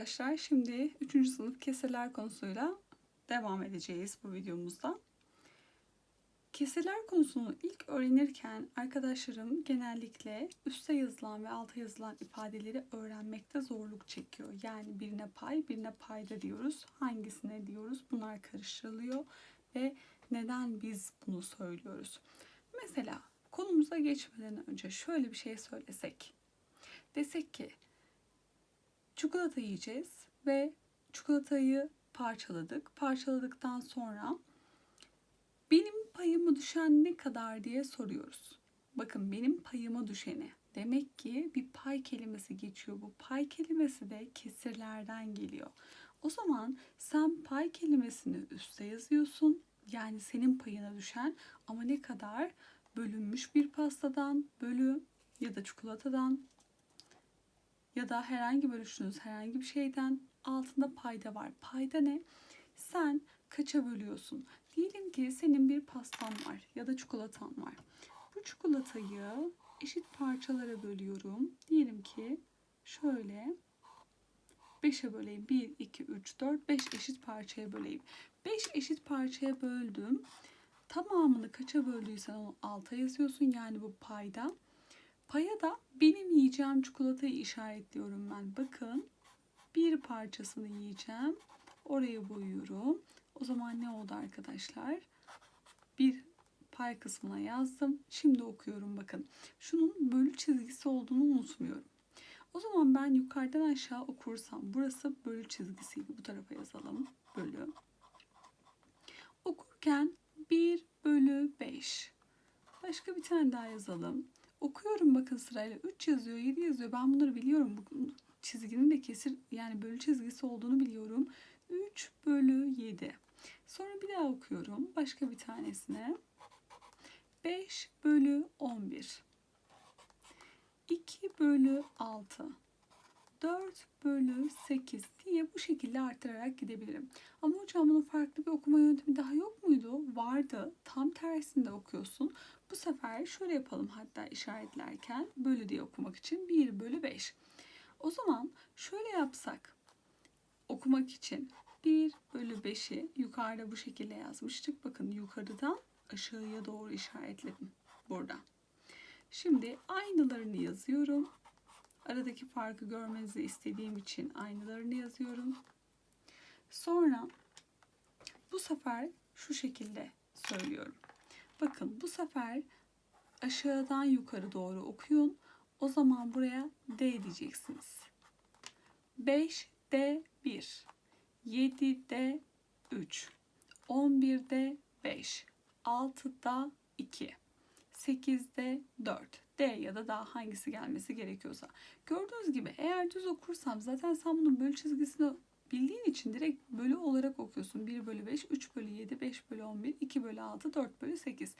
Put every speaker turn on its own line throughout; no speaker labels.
Arkadaşlar şimdi 3. sınıf keseler konusuyla devam edeceğiz bu videomuzda. Keseler konusunu ilk öğrenirken arkadaşlarım genellikle üstte yazılan ve alta yazılan ifadeleri öğrenmekte zorluk çekiyor. Yani birine pay, birine payda diyoruz. Hangisine diyoruz? Bunlar karıştırılıyor ve neden biz bunu söylüyoruz? Mesela konumuza geçmeden önce şöyle bir şey söylesek. Desek ki çikolata yiyeceğiz ve çikolatayı parçaladık. Parçaladıktan sonra benim payıma düşen ne kadar diye soruyoruz. Bakın benim payıma düşeni. Demek ki bir pay kelimesi geçiyor. Bu pay kelimesi de kesirlerden geliyor. O zaman sen pay kelimesini üste yazıyorsun. Yani senin payına düşen ama ne kadar bölünmüş bir pastadan bölü ya da çikolatadan ya da herhangi bölüştüğünüz herhangi bir şeyden altında payda var. Payda ne? Sen kaça bölüyorsun? Diyelim ki senin bir pastan var ya da çikolatan var. Bu çikolatayı eşit parçalara bölüyorum. Diyelim ki şöyle 5'e böleyim. 1, 2, 3, 4, 5 eşit parçaya böleyim. 5 eşit parçaya böldüm. Tamamını kaça böldüysen onu alta yazıyorsun. Yani bu payda. Paya da benim yiyeceğim çikolatayı işaretliyorum ben. Bakın bir parçasını yiyeceğim. Oraya boyuyorum. O zaman ne oldu arkadaşlar? Bir pay kısmına yazdım. Şimdi okuyorum bakın. Şunun bölü çizgisi olduğunu unutmuyorum. O zaman ben yukarıdan aşağı okursam burası bölü çizgisiydi. Bu tarafa yazalım. Bölü. Okurken 1 bölü 5. Başka bir tane daha yazalım. Okuyorum bakın sırayla. 3 yazıyor, 7 yazıyor. Ben bunları biliyorum. Bu çizginin de kesir yani bölü çizgisi olduğunu biliyorum. 3 bölü 7. Sonra bir daha okuyorum. Başka bir tanesine. 5 bölü 11. 2 bölü 6. 4 bölü 8 diye bu şekilde arttırarak gidebilirim. Ama hocam bunun farklı bir okuma yöntemi daha yok muydu? Vardı. Tam tersinde okuyorsun. Bu sefer şöyle yapalım hatta işaretlerken bölü diye okumak için 1 bölü 5. O zaman şöyle yapsak okumak için 1 bölü 5'i yukarıda bu şekilde yazmıştık. Bakın yukarıdan aşağıya doğru işaretledim burada. Şimdi aynılarını yazıyorum. Aradaki farkı görmenizi istediğim için aynılarını yazıyorum. Sonra bu sefer şu şekilde söylüyorum. Bakın bu sefer aşağıdan yukarı doğru okuyun. O zaman buraya D diyeceksiniz. 5D 1, 7D 3, 11D 5, 6'da 2, 8'de 4. D ya da daha hangisi gelmesi gerekiyorsa. Gördüğünüz gibi eğer düz okursam zaten sen bunun bölü çizgisini bildiğin için direkt bölü olarak okuyorsun. 1 bölü 5, 3 bölü 7, 5 bölü 11, 2 bölü 6, 4 bölü 8.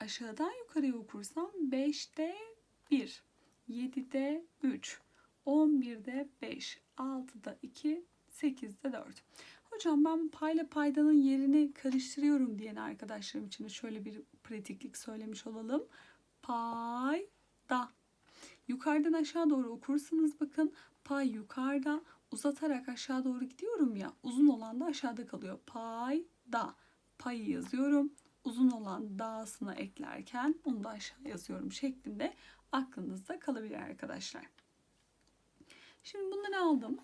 Aşağıdan yukarıya okursam 5'te 1, 7'de 3, 11'de 5, 6'da 2, 8'de 4. Hocam ben payla paydanın yerini karıştırıyorum diyen arkadaşlarım için şöyle bir pratiklik söylemiş olalım. Payda. Yukarıdan aşağı doğru okursanız bakın pay yukarıda uzatarak aşağı doğru gidiyorum ya uzun olan da aşağıda kalıyor. Payda. Payı yazıyorum. Uzun olan da'sına eklerken onu da aşağı yazıyorum şeklinde aklınızda kalabilir arkadaşlar. Şimdi bunları aldım.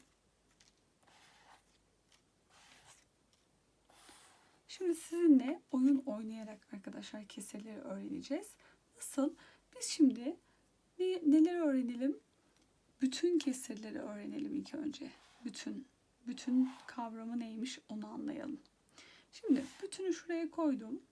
Şimdi sizinle oyun oynayarak arkadaşlar keseleri öğreneceğiz. Nasıl? Biz şimdi ne, neler öğrenelim? Bütün kesirleri öğrenelim ilk önce. Bütün. Bütün kavramı neymiş onu anlayalım. Şimdi bütünü şuraya koydum.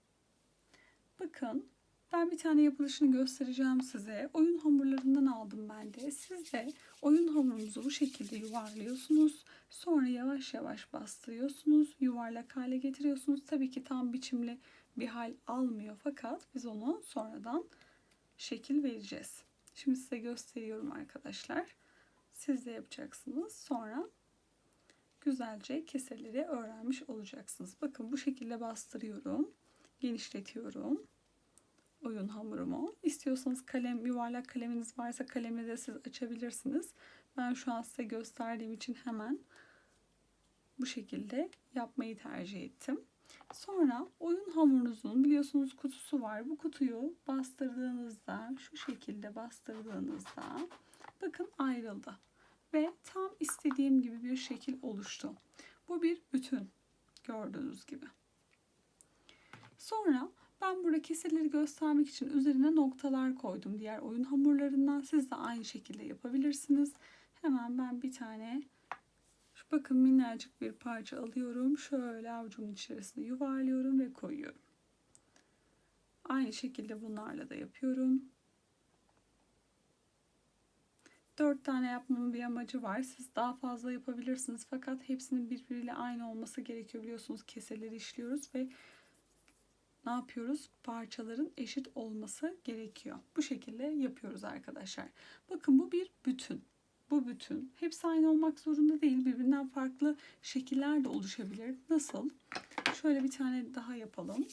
Bakın ben bir tane yapılışını göstereceğim size. Oyun hamurlarından aldım ben de. Siz de oyun hamurunuzu bu şekilde yuvarlıyorsunuz. Sonra yavaş yavaş bastırıyorsunuz. Yuvarlak hale getiriyorsunuz. Tabii ki tam biçimli bir hal almıyor fakat biz onu sonradan şekil vereceğiz. Şimdi size gösteriyorum arkadaşlar. Siz de yapacaksınız. Sonra güzelce keseleri öğrenmiş olacaksınız. Bakın bu şekilde bastırıyorum. Genişletiyorum oyun hamurumu. İstiyorsanız kalem, yuvarlak kaleminiz varsa kalemi de siz açabilirsiniz. Ben şu an size gösterdiğim için hemen bu şekilde yapmayı tercih ettim. Sonra oyun hamurunuzun biliyorsunuz kutusu var. Bu kutuyu bastırdığınızda şu şekilde bastırdığınızda bakın ayrıldı. Ve tam istediğim gibi bir şekil oluştu. Bu bir bütün gördüğünüz gibi. Sonra ben burada keseleri göstermek için üzerine noktalar koydum. Diğer oyun hamurlarından siz de aynı şekilde yapabilirsiniz. Hemen ben bir tane bakın minnacık bir parça alıyorum. Şöyle avucumun içerisine yuvarlıyorum ve koyuyorum. Aynı şekilde bunlarla da yapıyorum. Dört tane yapmamın bir amacı var. Siz daha fazla yapabilirsiniz. Fakat hepsinin birbiriyle aynı olması gerekiyor. Biliyorsunuz keseleri işliyoruz ve ne yapıyoruz? Parçaların eşit olması gerekiyor. Bu şekilde yapıyoruz arkadaşlar. Bakın bu bir bütün. Bu bütün. Hepsi aynı olmak zorunda değil. Birbirinden farklı şekiller de oluşabilir. Nasıl? Şöyle bir tane daha yapalım.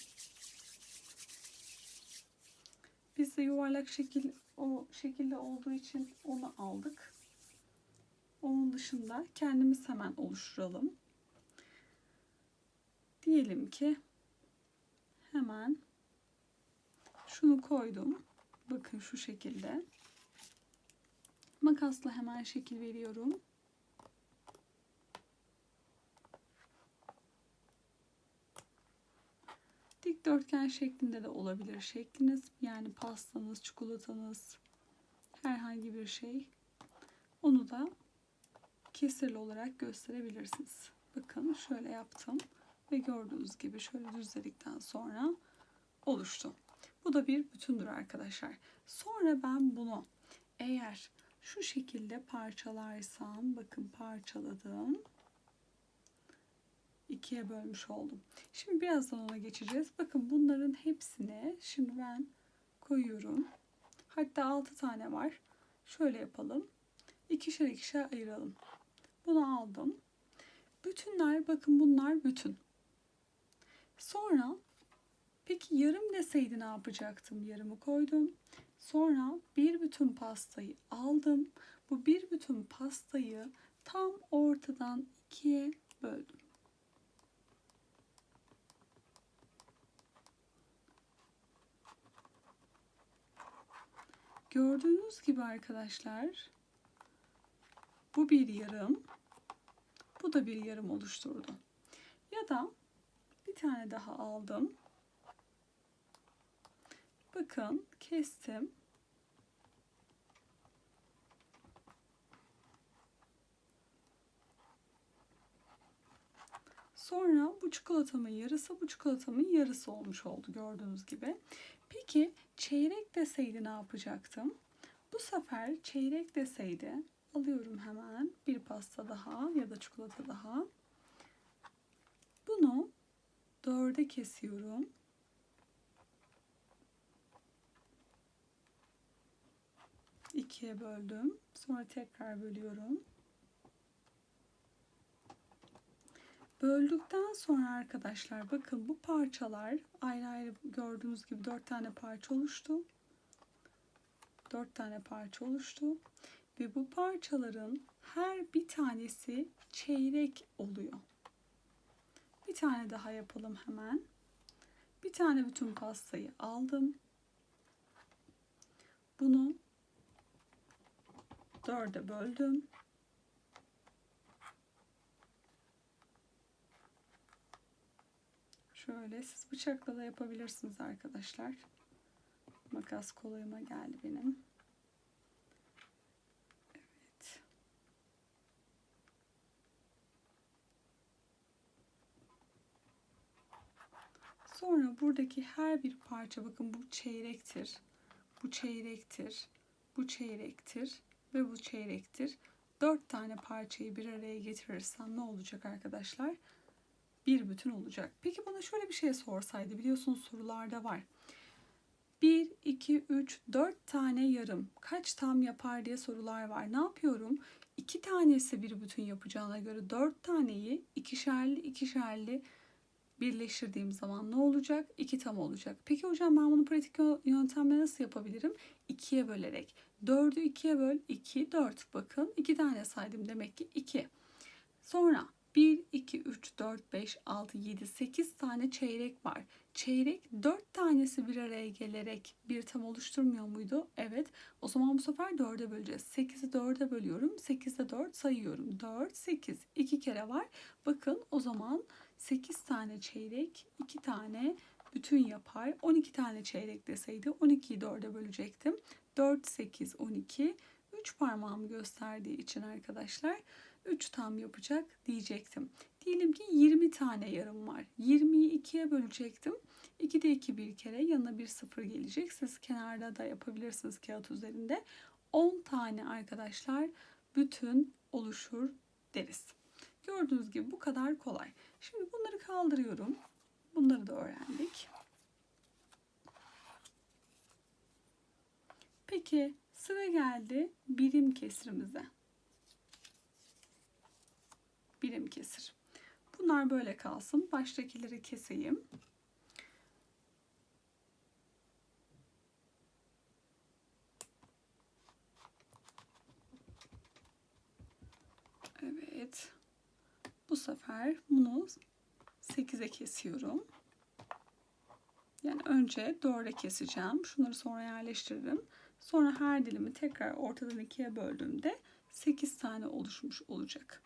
Biz de yuvarlak şekil o şekilde olduğu için onu aldık. Onun dışında kendimiz hemen oluşturalım. Diyelim ki hemen şunu koydum. Bakın şu şekilde. Makasla hemen şekil veriyorum. Dikdörtgen şeklinde de olabilir şekliniz. Yani pastanız, çikolatanız, herhangi bir şey. Onu da kesirli olarak gösterebilirsiniz. Bakın şöyle yaptım ve gördüğünüz gibi şöyle düzledikten sonra oluştu. Bu da bir bütündür arkadaşlar. Sonra ben bunu eğer şu şekilde parçalarsam bakın parçaladım. ikiye bölmüş oldum. Şimdi birazdan ona geçeceğiz. Bakın bunların hepsini şimdi ben koyuyorum. Hatta 6 tane var. Şöyle yapalım. İkişer ikişer ayıralım. Bunu aldım. Bütünler bakın bunlar bütün. Sonra peki yarım deseydi ne yapacaktım? Yarımı koydum. Sonra bir bütün pastayı aldım. Bu bir bütün pastayı tam ortadan ikiye böldüm. Gördüğünüz gibi arkadaşlar bu bir yarım. Bu da bir yarım oluşturdu. Ya da bir tane daha aldım. Bakın kestim. Sonra bu çikolatamın yarısı bu çikolatamın yarısı olmuş oldu gördüğünüz gibi. Peki çeyrek deseydi ne yapacaktım? Bu sefer çeyrek deseydi alıyorum hemen bir pasta daha ya da çikolata daha. Bunu dörde kesiyorum. İkiye böldüm. Sonra tekrar bölüyorum. Böldükten sonra arkadaşlar bakın bu parçalar ayrı ayrı gördüğünüz gibi dört tane parça oluştu. Dört tane parça oluştu. Ve bu parçaların her bir tanesi çeyrek oluyor. Bir tane daha yapalım hemen. Bir tane bütün pastayı aldım. Bunu dörde böldüm. Şöyle siz bıçakla da yapabilirsiniz arkadaşlar. Makas kolayıma geldi benim. Evet. Sonra buradaki her bir parça bakın bu çeyrektir. Bu çeyrektir. Bu çeyrektir ve bu çeyrektir. Dört tane parçayı bir araya getirirsem ne olacak arkadaşlar? Bir bütün olacak. Peki bana şöyle bir şey sorsaydı biliyorsunuz sorularda var. 1, 2, 3, 4 tane yarım kaç tam yapar diye sorular var. Ne yapıyorum? 2 tanesi bir bütün yapacağına göre 4 taneyi ikişerli ikişerli birleştirdiğim zaman ne olacak? 2 tam olacak. Peki hocam ben bunu pratik yöntemle nasıl yapabilirim? 2'ye bölerek. 4'ü 2'ye böl. 2, 4. Bakın 2 tane saydım demek ki 2. Sonra 1, 2, 3, 4, 5, 6, 7, 8 tane çeyrek var. Çeyrek 4 tanesi bir araya gelerek bir tam oluşturmuyor muydu? Evet. O zaman bu sefer 4'e böleceğiz. 8'i 4'e bölüyorum. 8'de 4 sayıyorum. 4, 8. 2 kere var. Bakın o zaman 8 tane çeyrek, 2 tane bütün yapar. 12 tane çeyrek deseydi 12'yi 4'e bölecektim. 4, 8, 12. 3 parmağımı gösterdiği için arkadaşlar 3 tam yapacak diyecektim. Diyelim ki 20 tane yarım var. 20'yi 2'ye bölecektim. 2'de 2 bir kere yanına bir sıfır gelecek. Siz kenarda da yapabilirsiniz kağıt üzerinde. 10 tane arkadaşlar bütün oluşur deriz. Gördüğünüz gibi bu kadar kolay. Şimdi bunları kaldırıyorum. Bunları da öğrendik. Peki sıra geldi birim kesrimize. Birim kesir. Bunlar böyle kalsın. Baştakileri keseyim. Evet. Sefer bunu 8'e kesiyorum. Yani önce 4'e keseceğim. Şunları sonra yerleştiririm. Sonra her dilimi tekrar ortadan ikiye böldüğümde 8 tane oluşmuş olacak.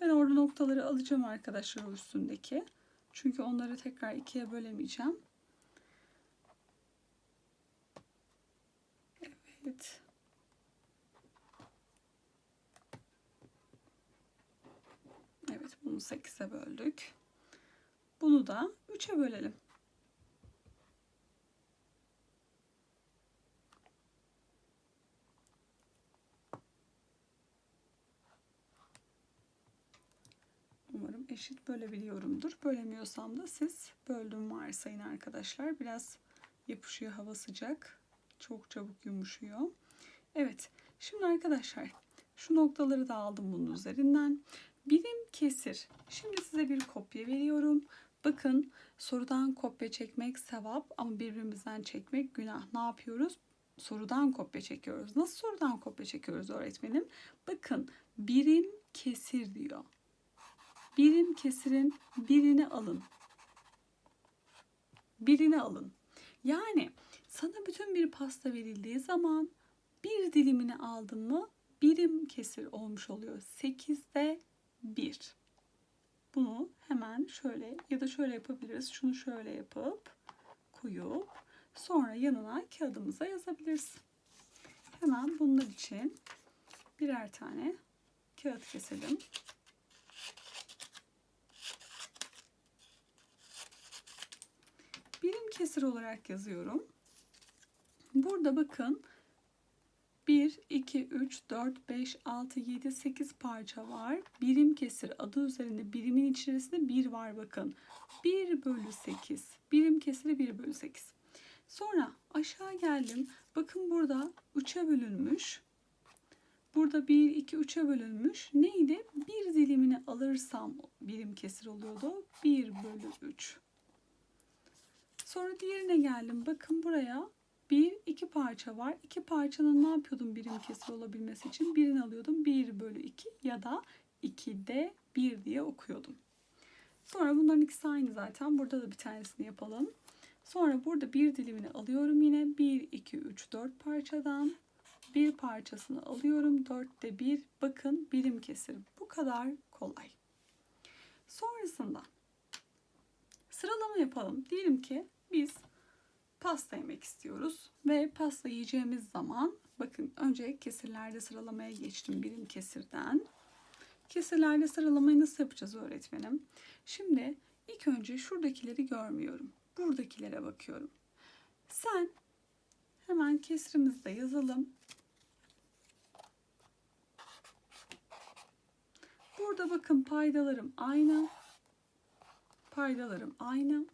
Ben orada noktaları alacağım arkadaşlar üstündeki. Çünkü onları tekrar ikiye bölemeyeceğim. Evet. Evet bunu 8'e böldük. Bunu da 3'e bölelim. Umarım eşit bölebiliyorumdur. Bölemiyorsam da siz böldüm varsayın arkadaşlar. Biraz yapışıyor hava sıcak. Çok çabuk yumuşuyor. Evet. Şimdi arkadaşlar şu noktaları da aldım bunun üzerinden. Birim kesir. Şimdi size bir kopya veriyorum. Bakın sorudan kopya çekmek sevap ama birbirimizden çekmek günah. Ne yapıyoruz? Sorudan kopya çekiyoruz. Nasıl sorudan kopya çekiyoruz öğretmenim? Bakın birim kesir diyor. Birim kesirin birini alın. Birini alın. Yani sana bütün bir pasta verildiği zaman bir dilimini aldın mı birim kesir olmuş oluyor. 8'de 1. Bunu hemen şöyle ya da şöyle yapabiliriz. Şunu şöyle yapıp koyup sonra yanına kağıdımıza yazabiliriz. Hemen bunlar için birer tane kağıt keselim. Birim kesir olarak yazıyorum. Burada bakın 1, 2, 3, 4, 5, 6, 7, 8 parça var. Birim kesir adı üzerinde birimin içerisinde 1 var bakın. 1 bölü 8. Birim kesiri 1 bölü 8. Sonra aşağı geldim. Bakın burada 3'e bölünmüş. Burada 1, 2, 3'e bölünmüş. Neydi? Bir dilimini alırsam birim kesir oluyordu. 1 bölü 3. Sonra diğerine geldim. Bakın buraya bir, iki parça var. İki parçanın ne yapıyordum birim kesir olabilmesi için? Birini alıyordum. 1 bölü 2 ya da 2'de 1 diye okuyordum. Sonra bunların ikisi aynı zaten. Burada da bir tanesini yapalım. Sonra burada bir dilimini alıyorum yine. 1, 2, 3, 4 parçadan. Bir parçasını alıyorum. 4'te 1. Bakın birim kesir. Bu kadar kolay. Sonrasında sıralama yapalım. Diyelim ki biz pasta yemek istiyoruz ve pasta yiyeceğimiz zaman bakın önce kesirlerde sıralamaya geçtim birim kesirden. Kesirlerde sıralamayı nasıl yapacağız öğretmenim? Şimdi ilk önce şuradakileri görmüyorum. Buradakilere bakıyorum. Sen hemen kesrimizde yazalım. Burada bakın paydalarım aynı. Paydalarım aynı.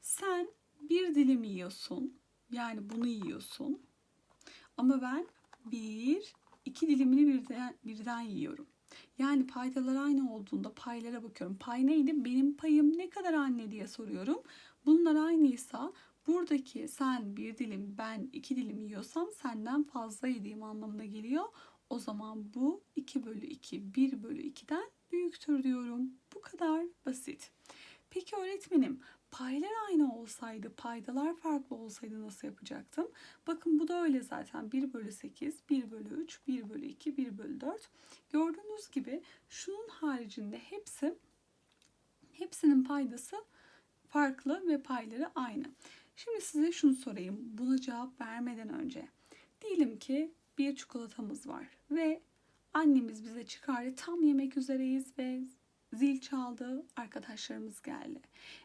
Sen bir dilim yiyorsun. Yani bunu yiyorsun. Ama ben bir, iki dilimini birden, birden yiyorum. Yani paydalar aynı olduğunda paylara bakıyorum. Pay neydi? Benim payım ne kadar anne diye soruyorum. Bunlar aynıysa buradaki sen bir dilim ben iki dilim yiyorsam senden fazla yediğim anlamına geliyor. O zaman bu 2 bölü 2 1 bölü 2'den büyüktür diyorum. Bu kadar basit. Peki öğretmenim paylar aynı olsaydı, paydalar farklı olsaydı nasıl yapacaktım? Bakın bu da öyle zaten. 1 bölü 8, 1 bölü 3, 1 bölü 2, 1 bölü 4. Gördüğünüz gibi şunun haricinde hepsi hepsinin paydası farklı ve payları aynı. Şimdi size şunu sorayım. Buna cevap vermeden önce. Diyelim ki bir çikolatamız var ve annemiz bize çıkardı. Tam yemek üzereyiz ve zil çaldı. Arkadaşlarımız geldi.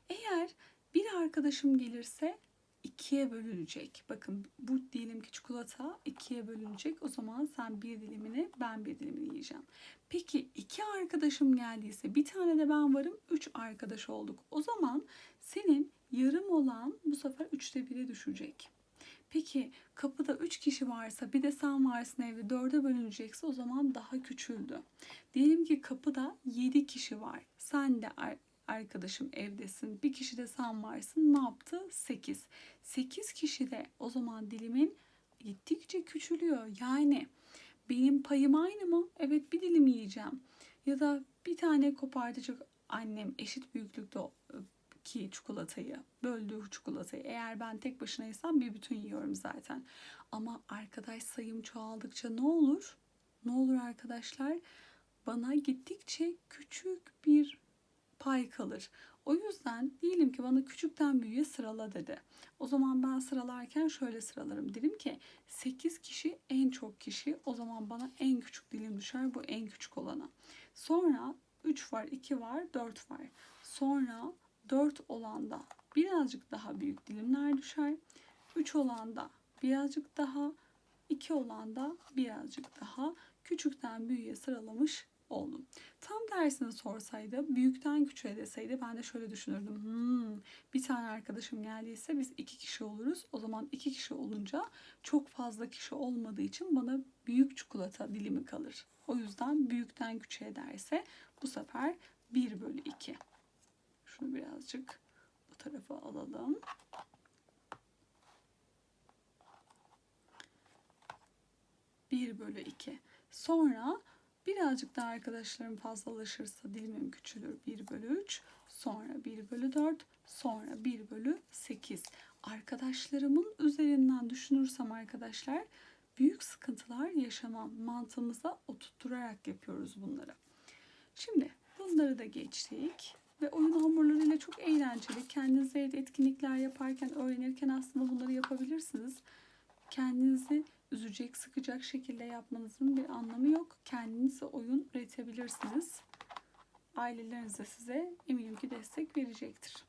Eğer bir arkadaşım gelirse ikiye bölünecek. Bakın bu diyelim ki çikolata ikiye bölünecek. O zaman sen bir dilimini ben bir dilimini yiyeceğim. Peki iki arkadaşım geldiyse bir tane de ben varım. Üç arkadaş olduk. O zaman senin yarım olan bu sefer üçte bire düşecek. Peki kapıda 3 kişi varsa bir de sen varsın evde 4'e bölünecekse o zaman daha küçüldü. Diyelim ki kapıda 7 kişi var. Sen de arkadaşım evdesin. Bir kişi de sen varsın. Ne yaptı? 8. 8 kişi de o zaman dilimin gittikçe küçülüyor. Yani benim payım aynı mı? Evet bir dilim yiyeceğim. Ya da bir tane kopartacak annem eşit büyüklükte ki çikolatayı, böldüğü çikolatayı. Eğer ben tek başınaysam bir bütün yiyorum zaten. Ama arkadaş sayım çoğaldıkça ne olur? Ne olur arkadaşlar? Bana gittikçe küçük bir pay kalır. O yüzden diyelim ki bana küçükten büyüğe sırala dedi. O zaman ben sıralarken şöyle sıralarım. Dedim ki 8 kişi en çok kişi. O zaman bana en küçük dilim düşer. Bu en küçük olana. Sonra 3 var, 2 var, 4 var. Sonra 4 olanda birazcık daha büyük dilimler düşer. 3 olanda birazcık daha, 2 olanda birazcık daha küçükten büyüğe sıralamış oldum. Tam dersini sorsaydı, büyükten küçüğe deseydi ben de şöyle düşünürdüm. Hmm, bir tane arkadaşım geldiyse biz iki kişi oluruz. O zaman iki kişi olunca çok fazla kişi olmadığı için bana büyük çikolata dilimi kalır. O yüzden büyükten küçüğe derse bu sefer 1 bölü 2. Şunu birazcık bu tarafa alalım. Bir bölü iki. Sonra birazcık daha arkadaşlarım fazlalaşırsa dilimim küçülür. 1 bölü 3, sonra 1 bölü 4, sonra 1 bölü 8. Arkadaşlarımın üzerinden düşünürsem arkadaşlar büyük sıkıntılar yaşamam. Mantığımıza oturtturarak yapıyoruz bunları. Şimdi bunları da geçtik ve oyun hamurlarıyla çok eğlenceli. Kendinize evde etkinlikler yaparken, öğrenirken aslında bunları yapabilirsiniz. Kendinizi üzecek, sıkacak şekilde yapmanızın bir anlamı yok. Kendinize oyun üretebilirsiniz. Aileleriniz de size eminim ki destek verecektir.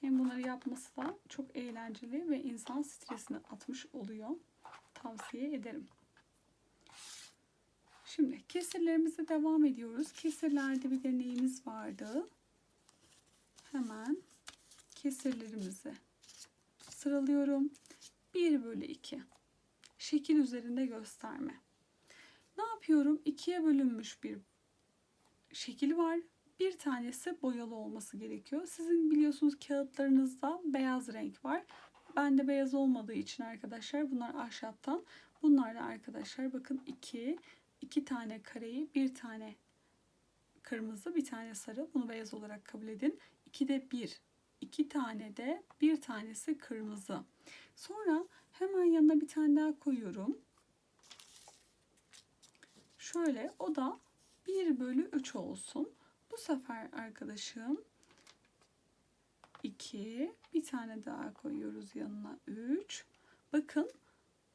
Hem bunları yapması da çok eğlenceli ve insan stresini atmış oluyor. Tavsiye ederim. Şimdi kesirlerimize devam ediyoruz. Kesirlerde bir deneyimiz vardı. Hemen kesirlerimizi sıralıyorum. 1 bölü 2. Şekil üzerinde gösterme. Ne yapıyorum? 2'ye bölünmüş bir şekil var. Bir tanesi boyalı olması gerekiyor. Sizin biliyorsunuz kağıtlarınızda beyaz renk var. Bende beyaz olmadığı için arkadaşlar bunlar ahşaptan. Bunlar da arkadaşlar bakın 2, iki tane kareyi bir tane kırmızı bir tane sarı bunu beyaz olarak kabul edin. 2'de 1 iki tane de bir tanesi kırmızı. Sonra hemen yanına bir tane daha koyuyorum. Şöyle o da 1 bölü 3 olsun. Bu sefer arkadaşım 2 bir tane daha koyuyoruz yanına 3. Bakın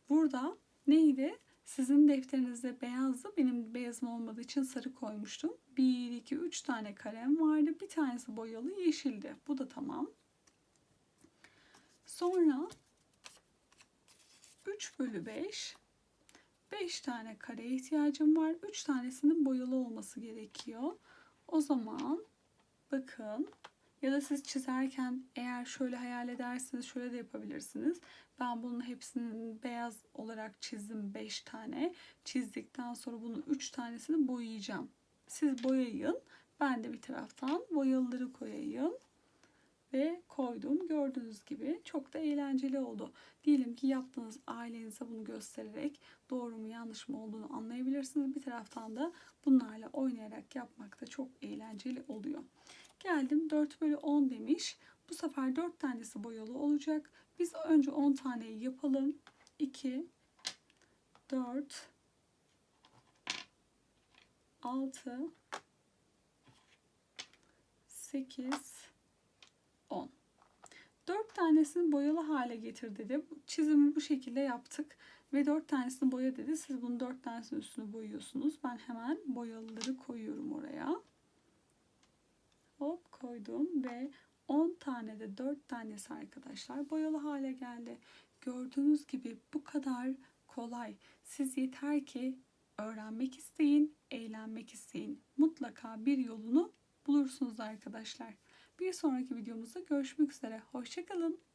burada neydi? Sizin defterinizde beyazdı. Benim beyazım olmadığı için sarı koymuştum. 1, 2, 3 tane kalem vardı. Bir tanesi boyalı yeşildi. Bu da tamam. Sonra 3 bölü 5 5 tane kare ihtiyacım var. 3 tanesinin boyalı olması gerekiyor. O zaman bakın Ya da siz çizerken eğer şöyle hayal ederseniz şöyle de yapabilirsiniz. Ben bunun hepsinin beyaz olarak çizdim 5 tane. Çizdikten sonra bunun 3 tanesini boyayacağım. Siz boyayın. Ben de bir taraftan boyalıları koyayım. Ve koydum. Gördüğünüz gibi çok da eğlenceli oldu. Diyelim ki yaptığınız ailenize bunu göstererek doğru mu yanlış mı olduğunu anlayabilirsiniz. Bir taraftan da bunlarla oynayarak yapmak da çok eğlenceli oluyor. Geldim 4 bölü 10 demiş. Bu sefer 4 tanesi boyalı olacak. Biz önce 10 taneyi yapalım. 2, 4, 6, 8, 10. 4 tanesini boyalı hale getir dedi. Çizimi bu şekilde yaptık. Ve 4 tanesini boya dedi. Siz bunun 4 tanesinin üstünü boyuyorsunuz. Ben hemen boyalıları koyuyorum oraya. Hop koydum ve 10 tane de 4 tanesi arkadaşlar boyalı hale geldi. Gördüğünüz gibi bu kadar kolay. Siz yeter ki öğrenmek isteyin, eğlenmek isteyin. Mutlaka bir yolunu bulursunuz arkadaşlar. Bir sonraki videomuzda görüşmek üzere. Hoşçakalın.